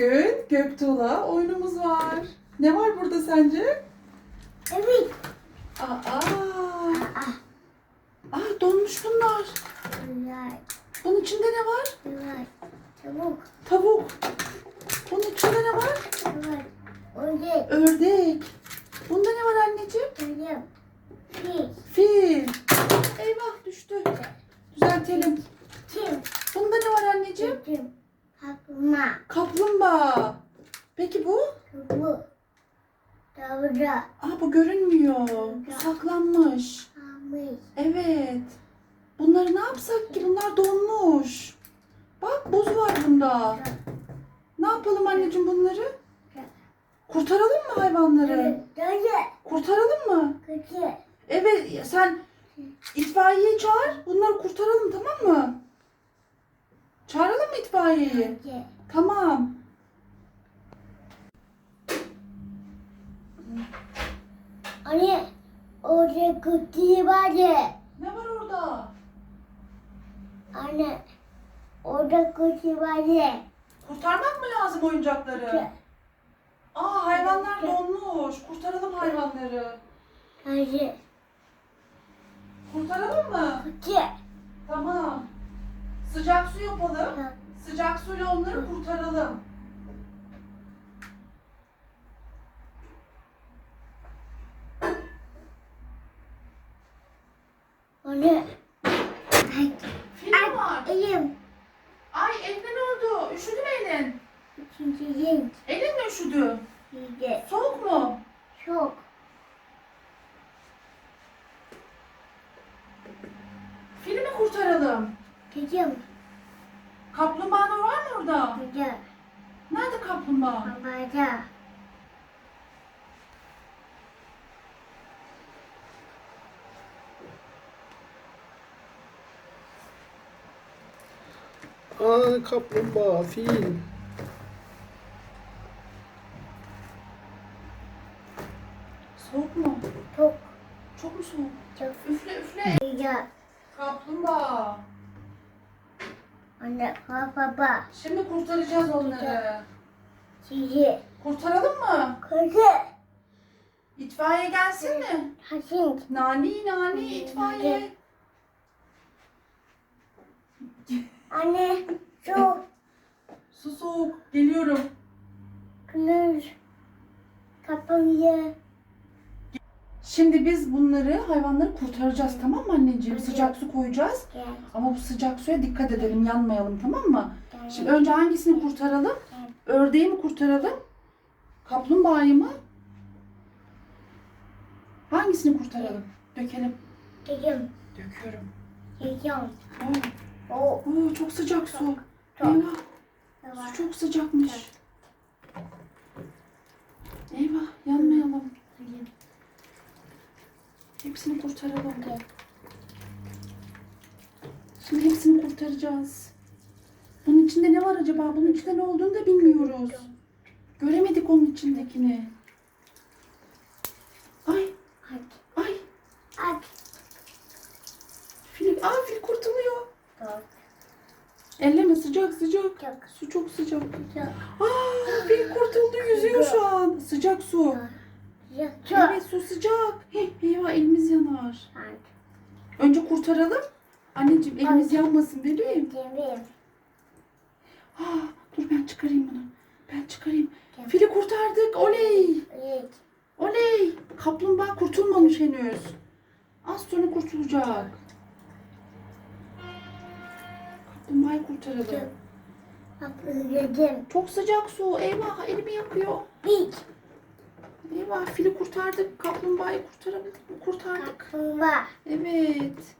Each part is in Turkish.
Bugün Göktuğ'la oyunumuz var. Ne var burada sence? Evet. Aa, Aa, aa donmuş bunlar. bunlar, Bunun içinde ne var? bunlar. Tavuk, Tavuk. Bunun içinde ne var? bunlar. Oyuncak, Ördek. Bunda ne var anneciğim? oyuncak. Fil, Fil. Eyvah düştü. Düzeltelim. kim, Bunda ne var anneciğim? kim, kapma, Kaplumbağa. Peki bu? kubu, tavra, Aa bu görünmüyor. Bu saklanmış. amış, Evet. Bunları ne yapsak ki? Bunlar donmuş. Bak buz var bunda. Ne yapalım anneciğim bunları? Kurtaralım mı hayvanları? Kurtaralım mı? Evet sen itfaiyeyi çağır. Bunları kurtaralım tamam mı? Çağıralım mı itfaiyeyi? Tamam. Anne, orada kutuyu vardı. Ne var orada? Anne, orada kutu vardı. Kurtarmak mı lazım oyuncakları? Aa hayvanlar donmuş. Kurtaralım hayvanları. Dayı, Kurtaralım mı? kutu. Tamam. Sıcak su yapalım. Sıcak suyla onları kurtaralım. Anne, mi var? elim, Ay eline ne oldu? Üşüdü mü elin? ikinci yıl, Elin mi üşüdü? yedi, Soğuk mu? çok. Kızım, Kaplumbağanın var mı orada? kızım, Nerede kaplumbağa? babada. Aa kaplumbağa, fil. Soğuk mu? Çok, Çok mu soğuk? çok. Üfle üfle. Kızım, Kaplumbağa. Anne, baba, Şimdi kurtaracağız onları. sizi, Kurtaralım mı? kızı, İtfaiye gelsin mi? hasin, Nani nani itfaiye. anne, çok, Su soğuk. Geliyorum. güneş, kapıyı, Şimdi biz bunları, hayvanları kurtaracağız tamam mı anneciğim? Sıcak su koyacağız. Ama bu sıcak suya dikkat edelim, yanmayalım tamam mı? Şimdi önce hangisini kurtaralım? Ördeği mi kurtaralım? Kaplumbağayı mı? Hangisini kurtaralım? Dökelim. Kızım, Döküyorum. kızım, Oo, oo, çok sıcak su. Eyvah, su çok sıcakmış. Eyvah, yanmayalım. Hepsini kurtaralım. gel. Şimdi hepsini kurtaracağız. Bunun içinde ne var acaba? Bunun içinde ne olduğunu da bilmiyoruz. Göremedik onun içindekini. Ay, ay. hadi, Fil, aa fil kurtuluyor. Elleme sıcak sıcak. Su çok sıcak. Aa fil kurtuldu yüzüyor şu an. Sıcak su. Çok. Evet su sıcak. Heh, eyvah elimiz yanar. Hadi, Önce kurtaralım. Anneciğim elimiz yanmasın bebeğim. bebeğim, Aa, dur ben çıkarayım bunu. Ben çıkarayım. Tamam. Fili kurtardık. Oley. evet, Oley! Kaplumbağa kurtulmamış henüz. Az sonra kurtulacak. Kaplumbağayı kurtaralım. çok. Sıcak su. Eyvah elimi yakıyor. bir, Eyvah fili kurtardık. Kaplumbağayı kurtarabildik mi? Kurtardık. kaplumbağa, Evet.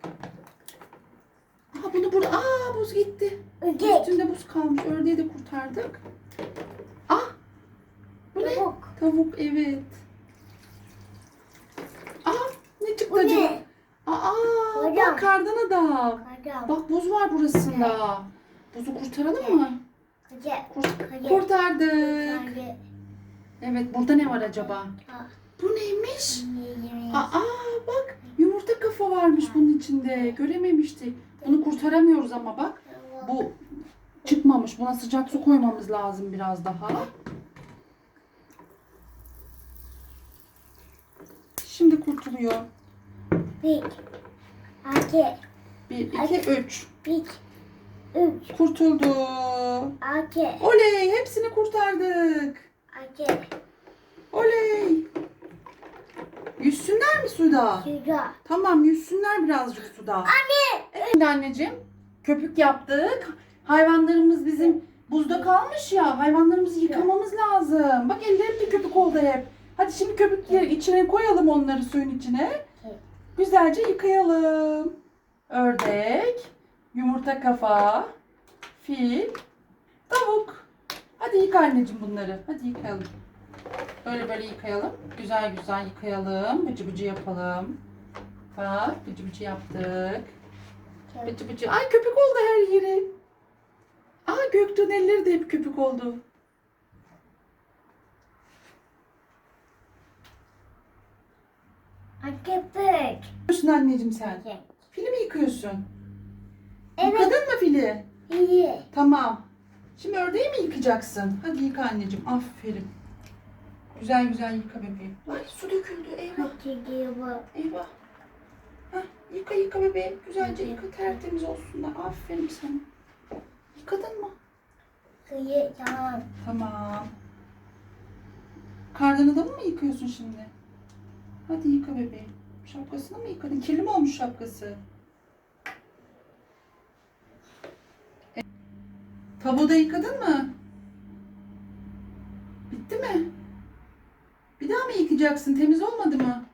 Aa bunu burada. Aa buz gitti. ödek, Üstünde buz kalmış. Ördeği de kurtardık. Ah! Bu ne? tavuk, Tavuk evet. Aa ne çıktı bu acaba? ne? Aa Hocam. bak kardan adam. Bak buz var burasında. Buzu kurtaralım mı? kıcı, Kurt- kurtardık. kıcı, Evet burada ne var acaba? Bu neymiş? Aa bak yumurta kafa varmış bunun içinde. Görememiştik. Bunu kurtaramıyoruz ama bak. Bu çıkmamış. Buna sıcak su koymamız lazım biraz daha. Şimdi kurtuluyor. Bir. iki, 1, 2, 3. Bir. Üç. Kurtuldu. iki, Oley! Hepsini kurtardık. İki, Oley! Yüzsünler mi suda? Şurada. Tamam yüzsünler birazcık suda. Anne! Evet anneciğim. Köpük yaptık. Hayvanlarımız bizim buzda kalmış ya. Hayvanlarımızı yıkamamız lazım. Bak ellerim de köpük oldu hep. Hadi şimdi köpükleri içine koyalım onları suyun içine. Güzelce yıkayalım. Ördek, yumurta kafa, fil, tavuk. Hadi yıka anneciğim bunları. Hadi yıkayalım. Böyle böyle yıkayalım. Güzel güzel yıkayalım. Bıcı bıcı yapalım. Bak bıcı bıcı yaptık. Bıcı bıcı. Ay köpük oldu her yeri. Aa Göktuğ'un elleri de hep köpük oldu. Köpük. Yıkıyorsun anneciğim sen. Fili mi yıkıyorsun? Evet. Yıkadın mı fili? İyi. Tamam. Şimdi ördeği mi yıkacaksın? Hadi yıka anneciğim. Aferin. Güzel güzel yıka bebeğim. Ay su döküldü. Eyvah. Eyvah. Hah, yıka yıka bebeğim. Güzelce yıka tertemiz olsunlar. Aferin sana. Yıkadın mı? Kıyı tamam. Tamam. Kardan adamı mı yıkıyorsun şimdi? Hadi yıka bebeğim. Şapkasını mı yıkadın? Kirli mi olmuş şapkası? Tavuğu da yıkadın mı? Bitti mi? Bir daha mı yıkacaksın? Temiz olmadı mı?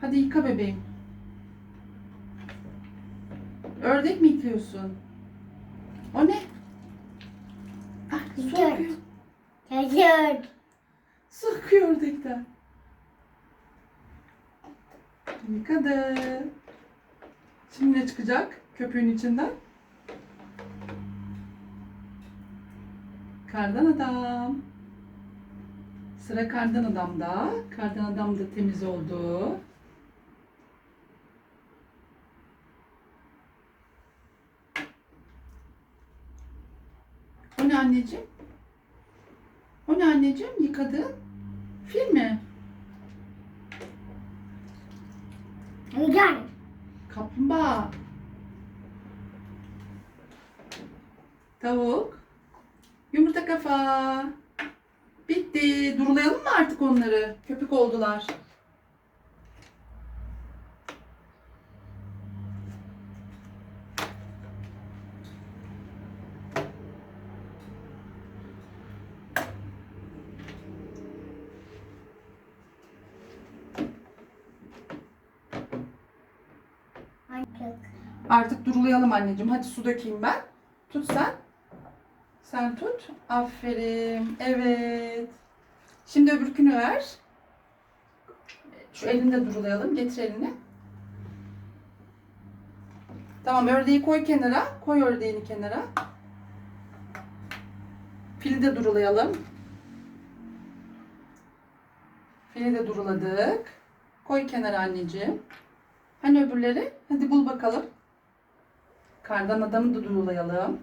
Hadi yıka bebeğim. Ördek mi yıkıyorsun? O ne? Ah, su akıyor. Hayır. Su akıyor ördekten. Yıkadı. Şimdi ne çıkacak köpüğün içinden? Kardan adam. Sıra kardan adamda. Kardan adam da temiz oldu. O ne anneciğim? O ne anneciğim? Yıkadın. Fil mi? Hayır. Kaplumbağa. Tavuk. Yumurta kafa. Bitti. Durulayalım mı artık onları? Köpük oldular. Artık. Artık durulayalım anneciğim. Hadi su dökeyim ben. Tut sen. Sen tut. Aferin. Evet. Şimdi öbürkünü ver. Şu elini de durulayalım. Getir elini. Tamam ördeği koy kenara. Koy ördeğini kenara. Fili de durulayalım. Fili de duruladık. Koy kenara anneciğim. Hani öbürleri? Hadi bul bakalım. Kardan adamı da durulayalım.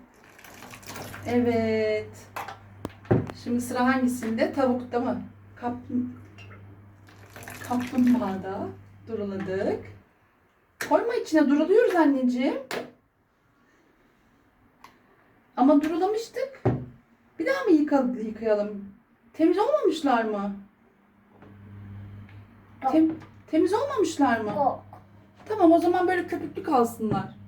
Evet. Şimdi sıra hangisinde? Tavukta mı? Kap... Kaplumbağada duruladık. Koyma içine duruluyoruz anneciğim. Ama durulamıştık. Bir daha mı yıka- yıkayalım? Temiz olmamışlar mı? Tem- temiz olmamışlar mı? Tamam o zaman böyle köpüklü kalsınlar.